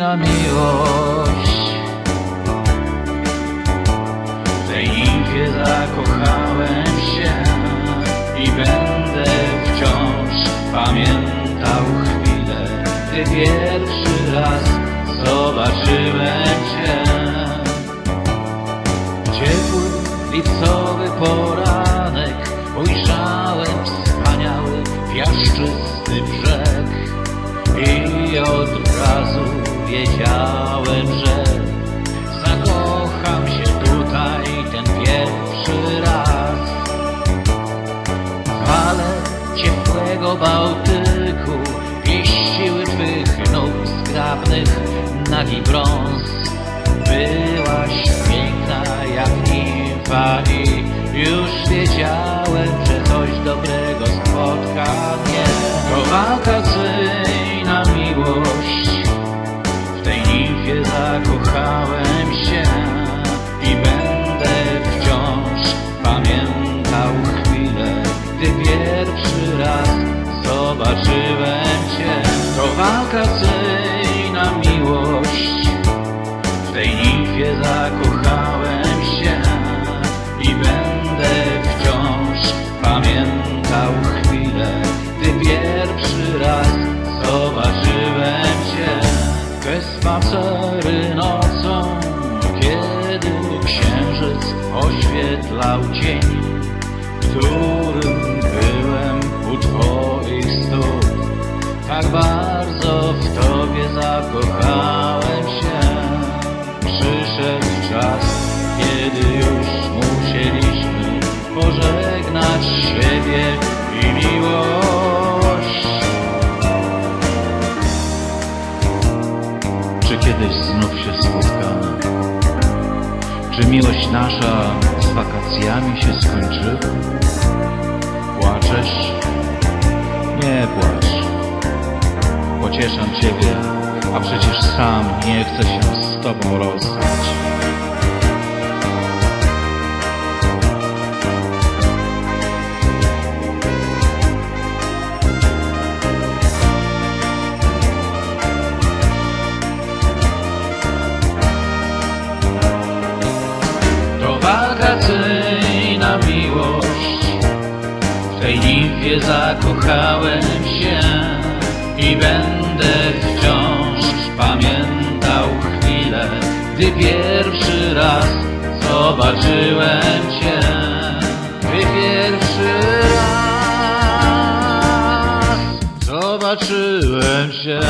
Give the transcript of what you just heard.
na miłość. W tej nimfie zakochałem się I będę wciąż pamiętał chwilę Gdy pierwszy raz zobaczyłem Cię. Ciepły, lipcowy Bałtyku Pieściły twych nóg zgrabnych Nagi brąz. Byłaś piękna jak nimfa I już wiedziałem, że coś dobrego spotka mnie. To wakacyjna miłość. W tej nimfie zakochałem się I będę wciąż pamiętał chwilę Gdy pierwszy raz zobaczyłem Cię. To wakacyjna miłość. W tej nimfie zakochałem się i będę wciąż pamiętał chwilę, gdy pierwszy raz zobaczyłem Cię. Te spacery nocą, kiedy księżyc oświetlał dzień, zakochałem się Przyszedł czas, kiedy już musieliśmy Pożegnać siebie i miłość Czy kiedyś znów się spotkamy? Czy miłość nasza z wakacjami się skończyła? Płaczesz? Nie płacz pocieszam Ciebie, a przecież sam nie chcę się z Tobą rozstać. To wakacyjna miłość w tej nimfie zakochałem się i będę pierwszy raz zobaczyłem Cię. Gdy pierwszy raz zobaczyłem Cię.